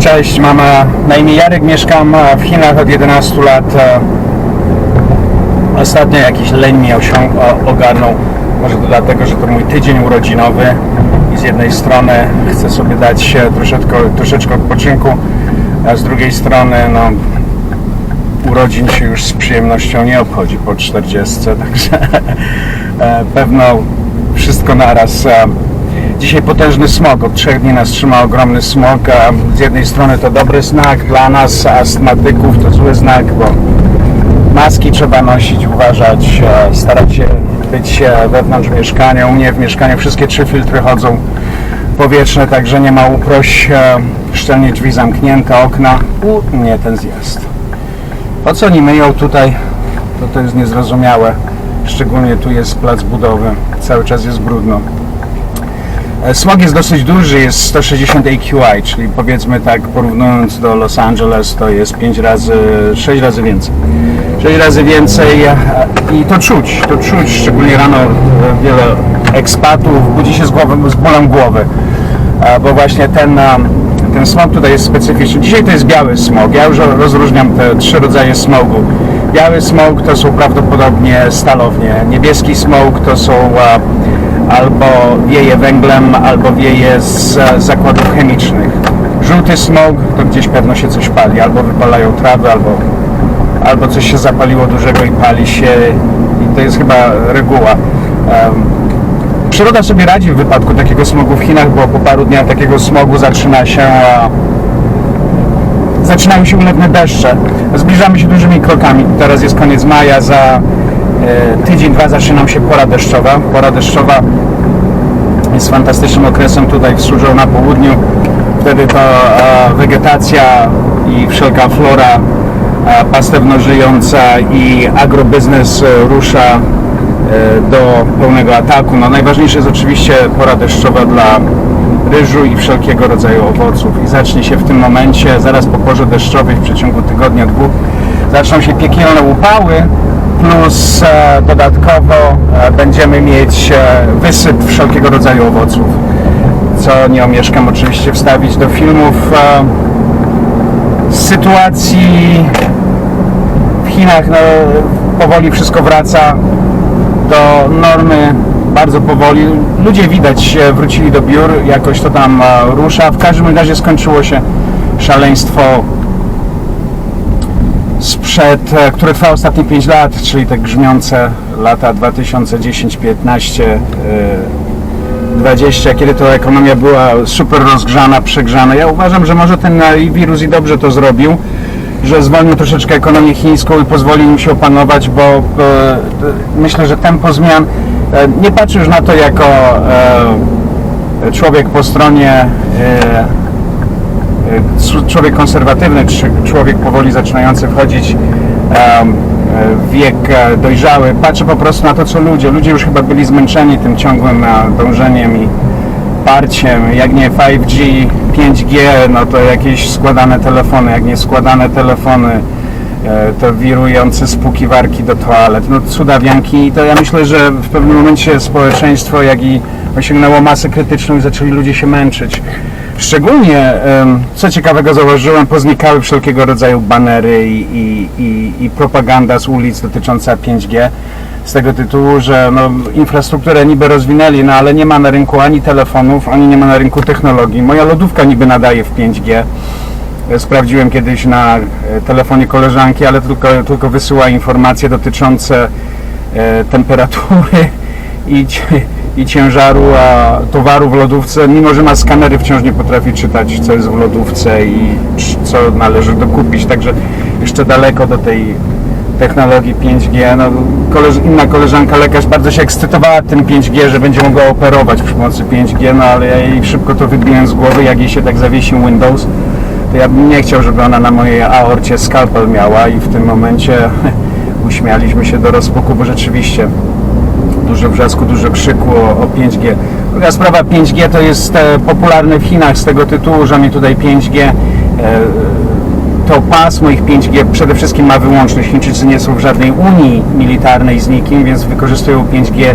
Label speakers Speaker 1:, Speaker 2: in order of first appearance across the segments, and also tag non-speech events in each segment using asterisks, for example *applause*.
Speaker 1: Cześć, mam e, na imię Jarek, mieszkam e, w Chinach od 11 lat. e, Ostatnio jakiś leń mnie ogarnął. Może to dlatego, że to mój tydzień urodzinowy i z jednej strony chcę sobie dać e, troszeczkę, troszeczkę odpoczynku, a z drugiej strony no, urodzin się już z przyjemnością nie obchodzi po 40, *laughs* także e, pewno wszystko naraz. Dzisiaj potężny smog, od trzech dni nas trzyma ogromny smog, z jednej strony to dobry znak dla nas, astmatyków to zły znak, bo maski trzeba nosić, uważać, e, starać się być e, wewnątrz mieszkania. U mnie w mieszkaniu wszystkie trzy filtry chodzą powietrzne, także nie ma uproś, e, szczelnie drzwi zamknięte, okna. U, nie ten zjazd. Po co oni myją tutaj, to to jest niezrozumiałe. Szczególnie tu jest plac budowy, cały czas jest brudno. E, Smog jest dosyć duży, jest 160 AQI, czyli powiedzmy tak porównując do Los Angeles to jest 5 razy, 6 razy więcej. 6 razy więcej e, i to czuć, to czuć, szczególnie rano e, wiele ekspatów budzi się z, głową, z bólem głowy, bo właśnie ten, ten smog tutaj jest specyficzny. Dzisiaj to jest biały smog, ja już rozróżniam te trzy rodzaje smogu. Biały smog to są prawdopodobnie stalownie, niebieski smog to są albo wieje węglem, albo wieje z e, zakładów chemicznych. Żółty smog to gdzieś pewno się coś pali, albo wypalają trawy, albo, albo coś się zapaliło dużego i pali się i to jest chyba reguła. Przyroda sobie radzi w wypadku takiego smogu w Chinach, bo po paru dniach takiego smogu zaczyna się zaczynają się ulewne deszcze. Zbliżamy się dużymi krokami. Teraz jest koniec maja, za tydzień, dwa zaczyna się pora deszczowa. Pora deszczowa jest fantastycznym okresem tutaj w Suzhou na południu. Wtedy to e, wegetacja i wszelka flora e, pastewno-żyjąca i agrobiznes e, rusza e, do pełnego ataku. No, najważniejsze jest oczywiście pora deszczowa dla ryżu i wszelkiego rodzaju owoców. I zacznie się w tym momencie, zaraz po porze deszczowej, w przeciągu tygodnia, dwóch, zaczną się piekielne upały, plus e, dodatkowo e, będziemy mieć e, wysyp wszelkiego rodzaju owoców, co nie omieszkam oczywiście wstawić do filmów. Z sytuacji w Chinach no, powoli wszystko wraca do normy bardzo powoli. Ludzie widać wrócili do biur, jakoś to tam rusza. W każdym razie skończyło się szaleństwo sprzed, e, które trwa ostatnie 5 lat, czyli te grzmiące lata 2010, 15, e, 20, kiedy to ekonomia była super rozgrzana, przegrzana. Ja uważam, że może ten e, wirus i dobrze to zrobił, że zwolnił troszeczkę ekonomię chińską i pozwolił im się opanować, bo e, myślę, że tempo zmian nie patrzę już na to jako człowiek po stronie człowiek konserwatywny, czy człowiek powoli zaczynający wchodzić w wiek e, dojrzały. Patrzę po prostu na to, co ludzie. Ludzie już chyba byli zmęczeni tym ciągłym e, dążeniem i parciem. Jak nie 5G, 5G, no to jakieś składane telefony. Jak nie składane telefony, e, to wirujące spłukiwarki do toalet. No cudawianki. I to ja myślę, że w pewnym momencie społeczeństwo, jak i osiągnęło masę krytyczną i zaczęli ludzie się męczyć. Szczególnie, co ciekawego zauważyłem, poznikały wszelkiego rodzaju banery i, i, i, i propaganda z ulic dotycząca 5G. Z tego tytułu, że no, infrastrukturę niby rozwinęli, no ale nie ma na rynku ani telefonów, ani nie ma na rynku technologii. Moja lodówka niby nadaje w 5G. E, Sprawdziłem kiedyś na e, telefonie koleżanki, ale tylko, tylko wysyła informacje dotyczące e, temperatury i, i ciężaru a, towaru w lodówce, mimo że ma skanery, wciąż nie potrafi czytać, co jest w lodówce i co należy dokupić. Także jeszcze daleko do tej technologii 5G. No, koleż, inna koleżanka lekarz bardzo się ekscytowała tym 5G, że będzie mogła operować przy pomocy 5G, no ale ja jej szybko to wybiłem z głowy, jak jej się tak zawiesił Windows, to ja bym nie chciał, żeby ona na mojej aorcie skalpel miała i w tym momencie *laughs* uśmialiśmy się do rozpuku, bo rzeczywiście dużo wrzasku, dużo krzyku o, o 5G. Druga sprawa, 5G to jest e, popularne w Chinach z tego tytułu, że oni tutaj 5G e, to pasmo ich 5G przede wszystkim ma wyłączność. Chińczycy nie są w żadnej unii militarnej z nikim, więc wykorzystują 5G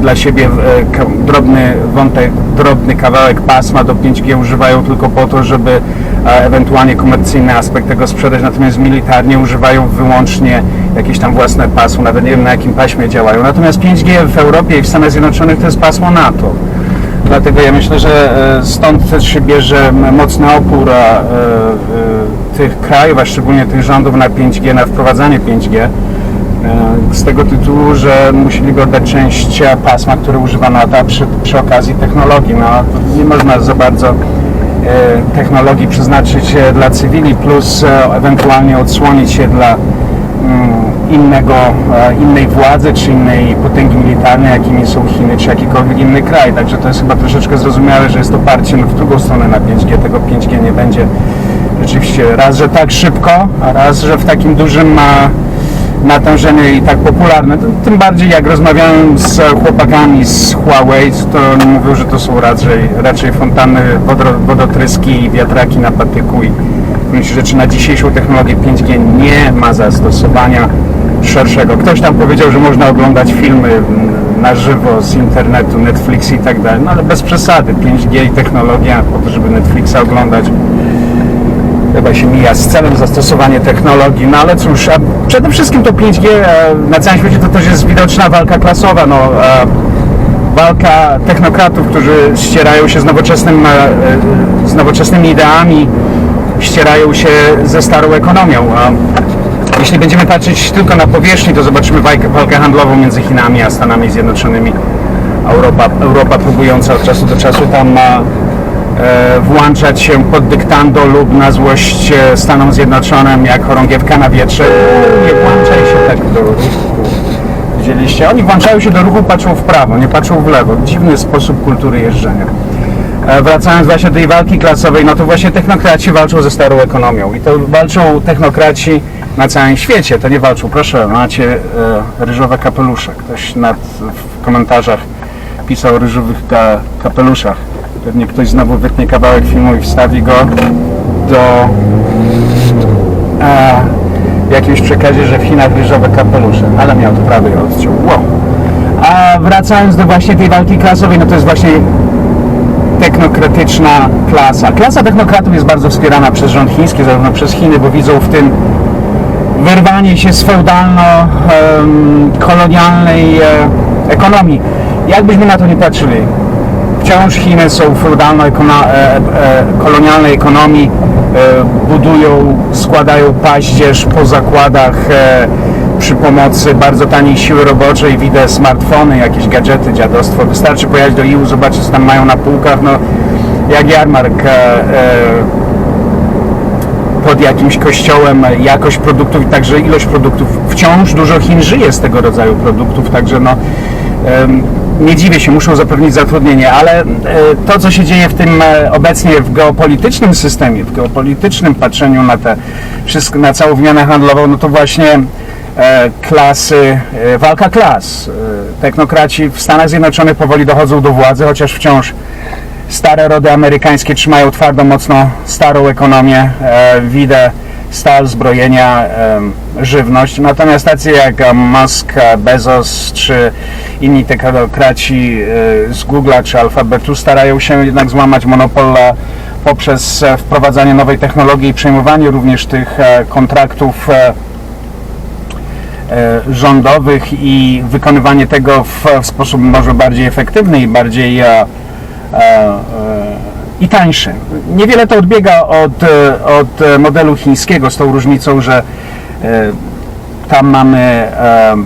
Speaker 1: dla siebie e, drobny wątek, drobny kawałek pasma do 5G używają tylko po to, żeby ewentualnie komercyjny aspekt tego sprzedać, natomiast militarnie używają wyłącznie jakieś tam własne pasmo, nawet nie wiem na jakim paśmie działają. Natomiast 5G w Europie i w Stanach Zjednoczonych to jest pasmo NATO. Dlatego ja myślę, że e, stąd też się bierze m- mocny opór e, e, tych krajów, a szczególnie tych rządów na 5G, na wprowadzanie 5G. e, Z tego tytułu, że musieliby oddać część pasma, które używa NATO przy, przy okazji technologii. No, nie można za bardzo technologii przeznaczyć e, dla cywili, plus e, ewentualnie odsłonić się dla mm, innego, e, innej władzy, czy innej potęgi militarnej, jakimi są Chiny, czy jakikolwiek inny kraj. Także to jest chyba troszeczkę zrozumiałe, że jest oparcie w drugą stronę na 5G. Tego 5G nie będzie rzeczywiście raz, że tak szybko, a raz, że w takim dużym ma natężenie i tak popularne. Tym- bardziej jak rozmawiałem z chłopakami z Huawei, to mówią, że to są raczej, raczej fontanny, wodro, wodotryski i wiatraki na patyku i rzeczy na dzisiejszą technologię 5G nie ma zastosowania szerszego. Ktoś tam powiedział, że można oglądać filmy na żywo z internetu, Netflix i tak dalej, no ale bez przesady. 5G i technologia po to, żeby Netflixa oglądać chyba się mija z celem zastosowanie technologii, no ale cóż, przede wszystkim to 5G e, na całym świecie to też jest widoczna walka klasowa, no e, walka technokratów, którzy ścierają się z nowoczesnym, e, z nowoczesnymi ideami, ścierają się ze starą ekonomią. Jeśli będziemy patrzeć tylko na powierzchni, to zobaczymy walkę, handlową między Chinami a Stanami Zjednoczonymi. Europa, Europa próbująca od czasu do czasu tam ma włączać się pod dyktando lub na złość e, Stanom Zjednoczonym jak chorągiewka na wietrze. Nie włączaj się tak do ruchu. Widzieliście? Oni włączają się do ruchu, patrzą w prawo, nie patrzą w lewo. Dziwny sposób kultury jeżdżenia. E, Wracając właśnie do tej walki klasowej, no to właśnie technokraci walczą ze starą ekonomią i to walczą technokraci na całym świecie, to nie walczą. Proszę, macie e, ryżowe kapelusze. Ktoś nad, w komentarzach pisał o ryżowych ka, kapeluszach. Pewnie ktoś znowu wytnie kawałek filmu i wstawi go do e, w jakimś przekazie, że w Chinach ryżowe kapelusze, ale miał to prawy odciął. Wow. A wracając do właśnie tej walki klasowej, no to jest właśnie technokratyczna klasa. Klasa technokratów jest bardzo wspierana przez rząd chiński, zarówno przez Chiny, bo widzą w tym wyrwanie się z feudalno-kolonialnej e, ekonomii. Jakbyśmy na to nie patrzyli, wciąż Chiny są w feudalno-kolonialnej ekonomii, e, budują, składają paździerz po zakładach e, przy pomocy bardzo taniej siły roboczej, widzę smartfony, jakieś gadżety, dziadostwo. Wystarczy pojechać do EU, zobaczyć co tam mają na półkach, no jak jarmark e, e, pod jakimś kościołem jakość produktów i także ilość produktów. Wciąż dużo Chin żyje z tego rodzaju produktów, także no nie dziwię się, muszą zapewnić zatrudnienie, ale e, to, co się dzieje w tym e, obecnie w geopolitycznym systemie, w geopolitycznym patrzeniu na te wszystko, na całą wymianę handlową, no to właśnie e, klasy, walka klas. Technokraci w Stanach Zjednoczonych powoli dochodzą do władzy, chociaż wciąż stare rody amerykańskie trzymają twardo, mocno starą ekonomię, widę, stal, zbrojenia, żywność. Natomiast tacy jak Musk, Bezos czy inni technokraci e, z Google'a czy Alphabetu starają się jednak złamać monopol poprzez e, wprowadzanie nowej technologii i przejmowanie również tych e, kontraktów e, rządowych i wykonywanie tego w, sposób może bardziej efektywny i bardziej i tańszy. Niewiele to odbiega od, e, od modelu chińskiego z tą różnicą, że e, tam mamy e,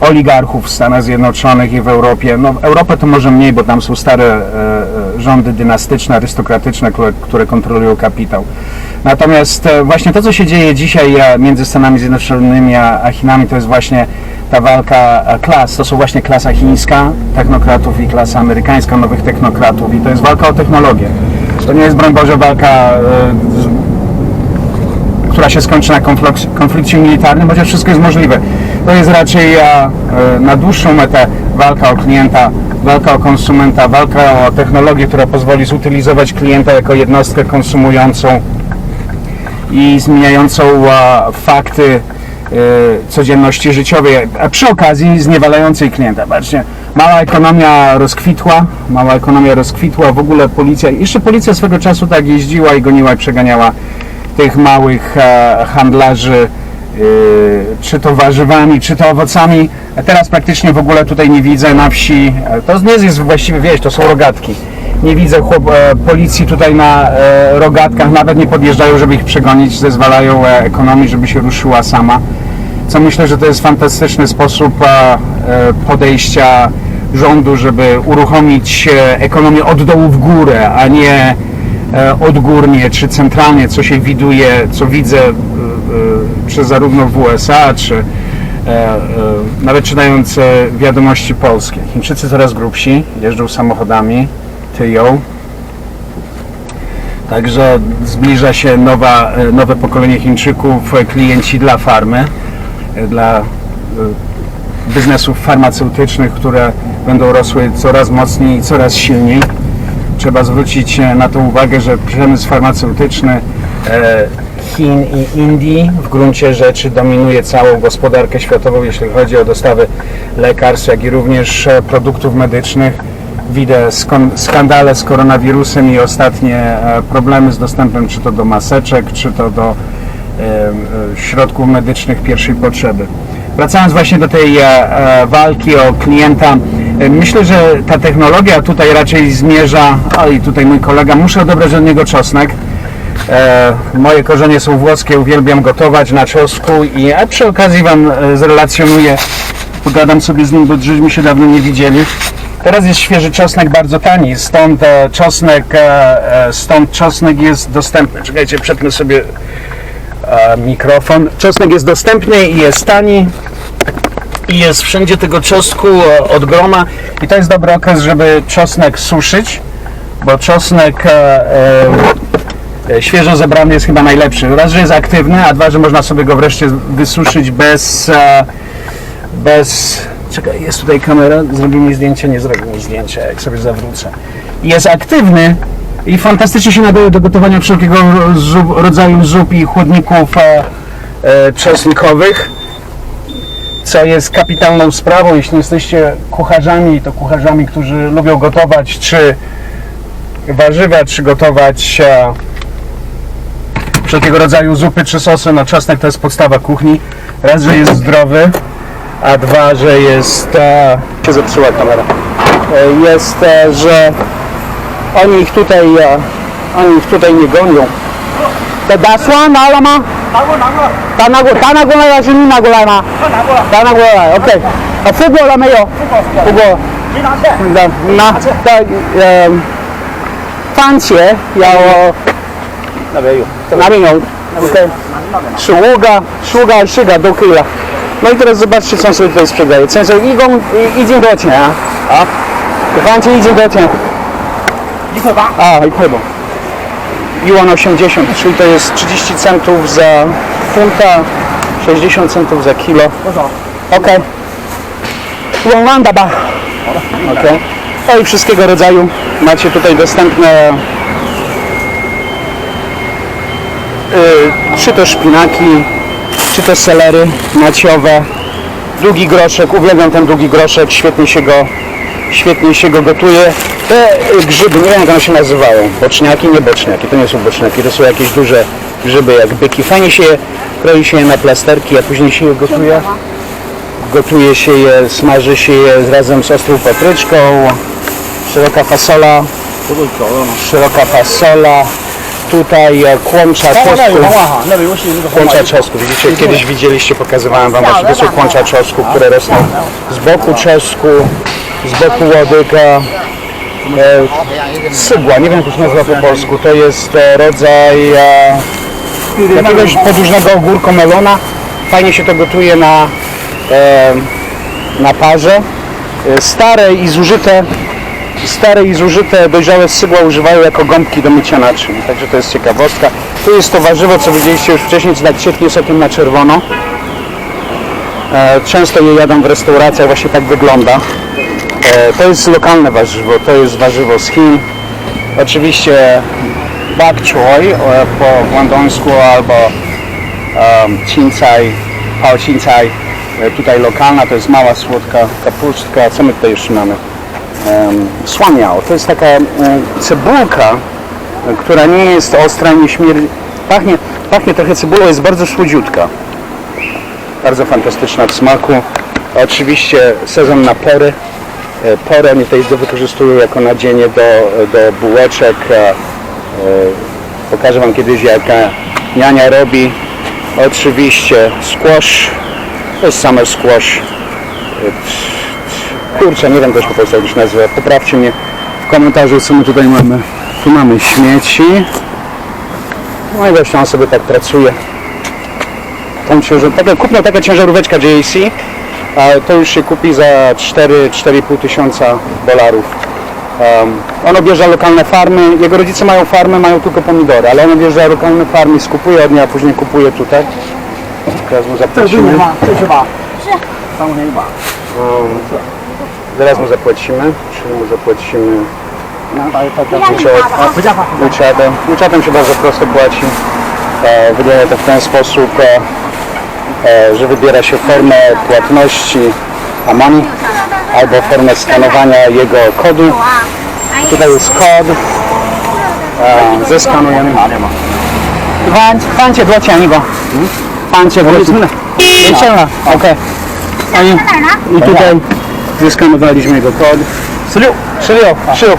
Speaker 1: oligarchów w Stanach Zjednoczonych i w Europie. No, Europę to może mniej, bo tam są stare rządy dynastyczne, arystokratyczne, które, które kontrolują kapitał. Natomiast e, właśnie to, co się dzieje dzisiaj e, między Stanami Zjednoczonymi a, Chinami, to jest właśnie ta walka e, klas. To są właśnie klasa chińska, technokratów i klasa amerykańska, nowych technokratów. I to jest walka o technologię. To nie jest, broń Boże, walka która się skończy na konflik- konflikcie militarnym, chociaż wszystko jest możliwe. To jest raczej na dłuższą metę walka o klienta, walka o konsumenta, walka o technologię, która pozwoli zutylizować klienta jako jednostkę konsumującą i zmieniającą e, fakty codzienności życiowej, a przy okazji zniewalającej klienta. Patrzcie, mała ekonomia rozkwitła, mała ekonomia rozkwitła, w ogóle policja, jeszcze policja swego czasu tak jeździła i goniła i przeganiała tych małych e, handlarzy, czy to warzywami, czy to owocami. A teraz praktycznie w ogóle tutaj nie widzę na wsi. e, To nie jest właściwie wieś, to są rogatki. Nie widzę chłop, e, policji tutaj na e, rogatkach, nawet nie podjeżdżają, żeby ich przegonić, zezwalają e, ekonomii, żeby się ruszyła sama. Co myślę, że to jest fantastyczny sposób e, e, podejścia rządu, żeby uruchomić e, ekonomię od dołu w górę, a nie e, odgórnie czy centralnie, co się widuje, co widzę e, e, czy zarówno w USA, czy e, e, nawet czytając e, wiadomości polskie. Chińczycy coraz grubsi, jeżdżą samochodami, tyją. Także zbliża się nowa, e, nowe pokolenie Chińczyków, e, klienci dla farmy, e, dla biznesów farmaceutycznych, które będą rosły coraz mocniej i coraz silniej. Trzeba zwrócić na to uwagę, że przemysł farmaceutyczny Chin i Indii w gruncie rzeczy dominuje całą gospodarkę światową, jeśli chodzi o dostawy lekarstw, jak i również produktów medycznych. Widzę skandale z koronawirusem i ostatnie e, problemy z dostępem czy to do maseczek, czy to do e, e, środków medycznych pierwszej potrzeby. Wracając właśnie do tej walki o klienta, myślę, że ta technologia tutaj raczej zmierza, o i tutaj mój kolega, muszę odebrać od niego czosnek. Moje korzenie są włoskie, uwielbiam gotować na czosnku i a przy okazji Wam zrelacjonuję, pogadam sobie z nim, bo żeśmy się dawno nie widzieli. Teraz jest świeży czosnek bardzo tani, stąd e, czosnek, e, e, stąd czosnek jest dostępny. Czekajcie, przetnę sobie mikrofon. Czosnek jest dostępny i jest tani i jest wszędzie tego czosnku od groma i to jest dobry okres, żeby czosnek suszyć, bo czosnek świeżo zebrany jest chyba najlepszy. Raz, że jest aktywny, a dwa, że można sobie go wreszcie wysuszyć bez bez... Czekaj, jest tutaj kamera, zrobi mi zdjęcie, nie zrobi mi zdjęcia, jak sobie zawrócę. Jest aktywny i fantastycznie się nadaje do gotowania wszelkiego zup, rodzaju zup i chłodników e, e, czosnkowych co jest kapitalną sprawą, jeśli jesteście kucharzami, to kucharzami, którzy lubią gotować czy warzywa, czy gotować e, wszelkiego rodzaju zupy czy sosy, no czosnek to jest podstawa kuchni. Raz, że jest zdrowy, a dwa, że jest... E, się zepsuła kamera. E, jest, e, że oni ich tutaj, e, oni ich tutaj nie gonią. To dasła na lama? 他拿过，他拿过来还是你拿过来吗？
Speaker 2: 他拿过了，
Speaker 1: 他拿过来，OK。啊，付过了没有？
Speaker 2: 不过不过，
Speaker 1: 付过。
Speaker 2: 没拿钱。
Speaker 1: 那那的呃，番茄要那边有，那边有，OK。十五个，十五个、二十个都可以了。 no i teraz zobaczcie, co on sobie tutaj sprzedaje. Sensor, idą, idzie do cienia. A? Kochanie, idzie do cienia. A, i chyba. Juan 80, czyli to jest 30 centów za funta, 60 centów za kilo. Okej. Okay. Juan ba. Okej. No i wszystkiego rodzaju macie tutaj dostępne yy, czy to szpinaki, czy też selery maciowe. długi groszek, uwielbiam ten długi groszek, świetnie się go, świetnie się go gotuje. Te grzyby, nie wiem jak one się nazywają, boczniaki, nie boczniaki, to nie są boczniaki, to są jakieś duże grzyby jak byki. Fajnie się je, kroi się je na plasterki, a później się je gotuje. Gotuje się je, smaży się je razem z ostrą papryczką, szeroka fasola, szeroka fasola, tutaj e, kłącza
Speaker 2: czosnków.
Speaker 1: Kłącza czosnku. Widzicie, kiedyś widzieliście, pokazywałem wam właśnie, to są kłącza które rosną z boku czosnku, z boku łodyga. Sygła, e, nie wiem jak to się nazywa po polsku, to jest e, rodzaj jakiegoś podłużnego ogórku melona. Fajnie się to gotuje na, na parze. Stare i zużyte stare i zużyte dojrzałe sygła używają jako gąbki do mycia naczyń. Także to jest ciekawostka. Tu jest to warzywo, co widzieliście już wcześniej, co tak cieknie sokiem na czerwono. E, Często je jadam w restauracjach, właśnie tak wygląda. E, To jest lokalne warzywo, to jest warzywo z Chin. Oczywiście bak choy e, po guandońsku albo um, cincaj e, tutaj lokalna, to jest mała słodka kapustka. Co my tutaj jeszcze mamy? Słaniao, to jest taka e, cebulka, e, która nie jest ostra, nie śmierdzi. Pachnie, pachnie trochę cebulą, jest bardzo słodziutka. Bardzo fantastyczna w smaku. Oczywiście sezon na pory. E, Pory oni tutaj to wykorzystują jako nadzienie do, do bułeczek. E, e, Pokażę Wam kiedyś jak e, niania robi. Oczywiście squash. To jest summer squash E, Kurczę, nie wiem też po prostu jak się nazywa. Poprawcie mnie w komentarzu co my tutaj mamy. Tu mamy śmieci. No i właśnie on sobie tak pracuje tą ciężar, taka, kupno taka ciężaróweczka JAC, a to już się kupi za 4-4,5 tysiąca dolarów. Um, on objeżdża lokalne farmy, jego rodzice mają farmę, mają tylko pomidory, ale on objeżdża lokalne farmy, skupuje od niej, a później kupuje tutaj. Teraz mu
Speaker 2: 这是
Speaker 1: zapłacimy.
Speaker 2: 你吗？这是吧？是。三块钱一把。
Speaker 1: Um, zaraz mu zapłacimy, czyli mu zapłacimy
Speaker 2: 拿打一块钱。
Speaker 1: Uciek.
Speaker 2: 啊，不加发。
Speaker 1: Uciatem. Uciatem się bardzo prosto płaci. E, wygląda to w ten sposób, e, e, że wybiera się formę płatności Amani albo formę skanowania jego kodu. Tutaj jest kod. E, zeskanujemy. 翻翻起多钱一个？翻起多钱？没钱了，OK。I, I tutaj zyskamy walizmę
Speaker 2: i go
Speaker 1: kod. Sylio, Sylio, Sylio,